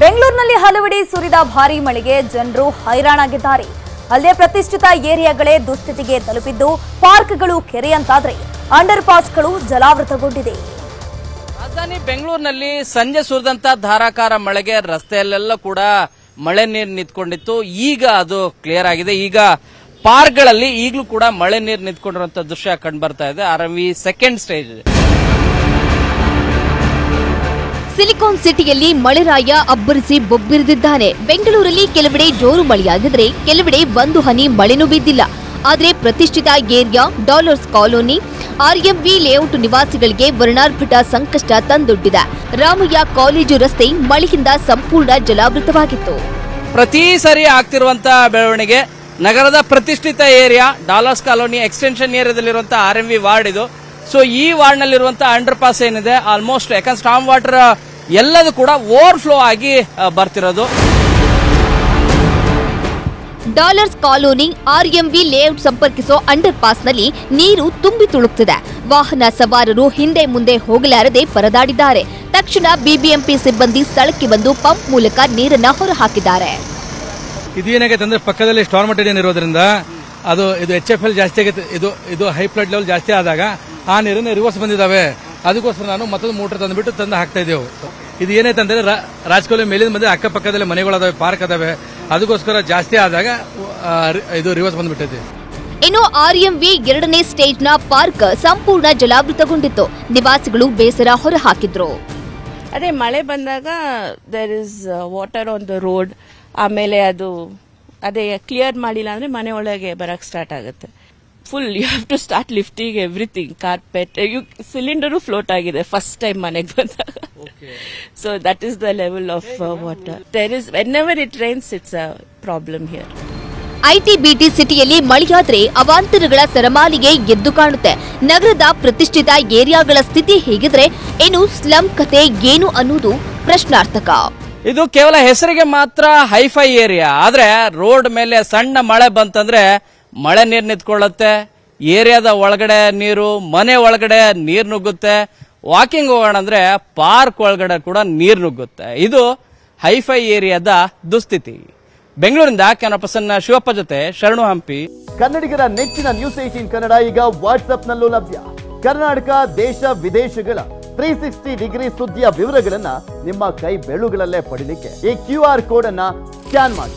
ಬೆಂಗಳೂರಿನಲ್ಲಿ ಹಲವೆಡೆ ಸುರಿದ ಭಾರೀ ಮಳೆಗೆ ಜನರು ಹೈರಾಣಾಗಿದ್ದಾರೆ. ಅಲ್ಲದೆ ಪ್ರತಿಷ್ಠಿತ ಏರಿಯಾಗಳೇ ದುಸ್ಥಿತಿಗೆ ತಲುಪಿದ್ದು ಪಾರ್ಕ್ಗಳು ಕೆರೆಯಂತಾದ್ರೆ ಅಂಡರ್ ಪಾಸ್ಗಳು ಜಲಾವೃತಗೊಂಡಿದೆ. ರಾಜಧಾನಿ ಬೆಂಗಳೂರಿನಲ್ಲಿ ಸಂಜೆ ಸುರಿದಂತ ಧಾರಾಕಾರ ಮಳೆಗೆ ರಸ್ತೆಯಲ್ಲೆಲ್ಲ ಕೂಡ ಮಳೆ ನೀರು ನಿಂತ್ಕೊಂಡಿತ್ತು. ಈಗ ಅದು ಕ್ಲಿಯರ್ ಆಗಿದೆ. ಈಗ ಪಾರ್ಕ್ಗಳಲ್ಲಿ ಈಗಲೂ ಕೂಡ ಮಳೆ ನೀರು ನಿಂತ್ಕೊಂಡಿರುವಂತಹ ದೃಶ್ಯ ಕಂಡು ಬರ್ತಾ ಇದೆ. R V second stage silicon ಸಿಟಿಯಲ್ಲಿ ಮಳೆರಾಯ ಅಬ್ಬರಿಸಿ ಬೊಬ್ಬಿರಿದಿದ್ದಾನೆ. ಬೆಂಗಳೂರಲ್ಲಿ ಕೆಲವೆಡೆ ಜೋರು ಮಳೆಯಾಗಿದ್ರೆ ಕೆಲವೆಡೆ ಒಂದು ಹನಿ ಮಳೆನೂ ಬಿದ್ದಿಲ್ಲ. ಆದರೆ ಪ್ರತಿಷ್ಠಿತ area, dollars colony RMV layout ನಿವಾಸಿಗಳಿಗೆ ವರ್ಣಾರ್ಭಟ ಸಂಕಷ್ಟ ತಂದೊಡ್ಡಿದೆ. ರಾಮಯ್ಯ ಕಾಲೇಜು ರಸ್ತೆ ಮಳೆಯಿಂದ ಸಂಪೂರ್ಣ ಜಲಾವೃತವಾಗಿತ್ತು. ಪ್ರತಿ ಸರಿ ಆಗ್ತಿರುವಂತಹ ಬೆಳವಣಿಗೆ, ನಗರದ ಪ್ರತಿಷ್ಠಿತ ಏರಿಯಾ, ಡಾಲರ್ಸ್ ಕಾಲೋನಿ ಎಕ್ಸ್ಟೆನ್ಷನ್ ಏರಿಯಾದಲ್ಲಿರುವಂತಹ ಆರ್ ಎಂ ವಿ ವಾರ್ಡ್ ಇದು. ಸೊ ಈ ವಾರ್ಡ್ ನಲ್ಲಿರುವಂತಹ ಅಂಡರ್ ಪಾಸ್ ಏನಿದೆ ಆಲ್ಮೋಸ್ಟ್ ಯಾಕಂದ್ರೆ ಸ್ಟಾಮ್ ವಾಟರ್ ಎಲ್ಲದೂ ಕೂಡ ಓವರ್ ಫ್ಲೋ ಆಗಿ ಬರ್ತಿರೋದು. ಡಾಲರ್ಸ್ ಕಾಲೋನಿ ಆರ್ಎಂವಿ ಲೇಔಟ್ ಸಂಪರ್ಕಿಸೋ ಅಂಡರ್ ಪಾಸ್ನಲ್ಲಿ ನೀರು ತುಂಬಿ ತುಳುಕ್ತಿದೆ. ವಾಹನ ಸವಾರರು ಹಿಂದೆ ಮುಂದೆ ಹೋಗಲಾರದೆ ಪರದಾಡಿದ್ದಾರೆ. ತಕ್ಷಣ ಬಿಬಿಎಂಪಿ ಸಿಬ್ಬಂದಿ ಸ್ಥಳಕ್ಕೆ ಬಂದು ಪಂಪ್ ಮೂಲಕ ನೀರನ್ನ ಹೊರಹಾಕಿದ್ದಾರೆ. ಇದೇನಾಗೈತೆ ಅಂದ್ರೆ ಪಕ್ಕದಲ್ಲಿ ಸ್ಟಾರ್ಮಟ್ ಏನ್ ಇರೋದ್ರಿಂದ ಅದು ಇದು ಎಚ್ ಎಫ್ ಎಲ್ ಜಾಸ್ತಿ ಆಗೈತೆ. ಇದು ಇದು ಹೈ ಫ್ಲಡ್ ಲೆವೆಲ್ ಜಾಸ್ತಿ ಆದಾಗ ಆ ನೀರನ್ನ ರಿವರ್ಸ್ ಬಂದಿದ್ದಾವೆ. ಅದಕ್ಕೋಸ್ಕರ ನಾನು ಮತ್ತೊಂದು ಮೋಟರ್ ತಂದುಬಿಟ್ಟು ತಂದು ಹಾಕ್ತಾ ಇದ್ದೇವೆ. ಇದು ಏನೈತೆ ಅಂದರೆ ರಾಜಕೋಲಿ ಮೇಲಿನ ಬಂದು ಅಕ್ಕಪಕ್ಕದಲ್ಲಿ ಮನೆಗಳದಾವೆ ಪಾರ್ಕ್ ಅದಾವೆ. ಅದಕ್ಕೋಸ್ಕರ ಜಾಸ್ತಿ ಆದಾಗ ಇದು ರಿವರ್ಸ್ ಬಂದ್ಬಿಟ್ಟೈತಿ ಇನ್ನು ಆರ್ಎಂವಿ ಎರಡನೇ ಸ್ಟೇಜ್ನ ಪಾರ್ಕ್ ಸಂಪೂರ್ಣ ಜಲಾವೃತಗೊಂಡಿತ್ತು. ನಿವಾಸಿಗಳು ಬೇಸರ ಹೊರಹಾಕಿದ್ರು. ಅದೇ ಮಳೆ ಬಂದಾಗ there is water on the road ಆಮೇಲೆ ಅದು ಅದೇ ಕ್ಲಿಯರ್ ಮಾಡಿಲ್ಲ ಅಂದ್ರೆ ಮನೆ ಒಳಗೆ ಬರಕ್ ಸ್ಟಾರ್ಟ್ ಆಗುತ್ತೆ. Full you have to start lifting everything carpet you cylinder float ಆಗಿದೆ ಫಸ್ಟ್ ಟೈಮ್ ಮನೆಗೆ ಬಂದಾಗ. So that is the level of water there is whenever it rains it's a problem here IT BT ಸಿಟಿಯಲ್ಲಿ ಮಳೆಯಾದ್ರೆ ಅವಾಂತರಗಳ ಸರಮಾಲಿಗೆ ಎದ್ದು ಕಾಣುತ್ತೆ. ನಗರದ ಪ್ರತಿಷ್ಠಿತ ಏರಿಯಾಗಳ ಸ್ಥಿತಿ ಹೇಗಿದ್ರೆ ಏನು ಸ್ಲಂ ಕತೆ ಏನು ಅನ್ನೋದು ಪ್ರಶ್ನಾರ್ಥಕ. ಇದು ಕೇವಲ ಹೆಸರಿಗೆ ಮಾತ್ರ ಹೈಫೈ ಏರಿಯಾ ಆದ್ರೆ ರೋಡ್ ಮೇಲೆ ಸಣ್ಣ ಮಳೆ ಬಂತಂದ್ರೆ ಮಳೆ ನೀರು ನಿಂತ್ಕೊಳ್ಳುತ್ತೆ, ಏರಿಯಾದ ಒಳಗಡೆ ನೀರು, ಮನೆ ಒಳಗಡೆ ನೀರು ನುಗ್ಗುತ್ತೆ. ವಾಕಿಂಗ್ ಹೋಗೋಣ ಅಂದ್ರೆ ಪಾರ್ಕ್ ಒಳಗಡೆ ಕೂಡ ನೀರು ನುಗ್ಗುತ್ತೆ. ಇದು ಹೈಫೈ ಏರಿಯಾದ ದುಸ್ಥಿತಿ. ಬೆಂಗಳೂರಿಂದ ಕ್ಯಾಮರಾ ಪರ್ಸನ್ ಶಿವಪ್ಪ ಜೊತೆ ಶರಣು ಹಂಪಿ. ಕನ್ನಡಿಗರ ನೆಚ್ಚಿನ ನ್ಯೂಸ್ ಏಟೀನ್ ಕನ್ನಡ ಈಗ ವಾಟ್ಸ್ಆಪ್ನಲ್ಲೂ ಲಭ್ಯ. ಕರ್ನಾಟಕ, ದೇಶ, ವಿದೇಶಗಳ ತ್ರೀ ಸಿಕ್ಸ್ಟಿ ಡಿಗ್ರಿ ಸುದ್ದಿಯ ವಿವರಗಳನ್ನ ನಿಮ್ಮ ಕೈ ಬೆಳುಗಳಲ್ಲೇ ಪಡೀಲಿಕ್ಕೆ ಈ ಕ್ಯೂ ಆರ್ ಕೋಡ್ ಅನ್ನ ಸ್ಕ್ಯಾನ್ ಮಾಡಿ.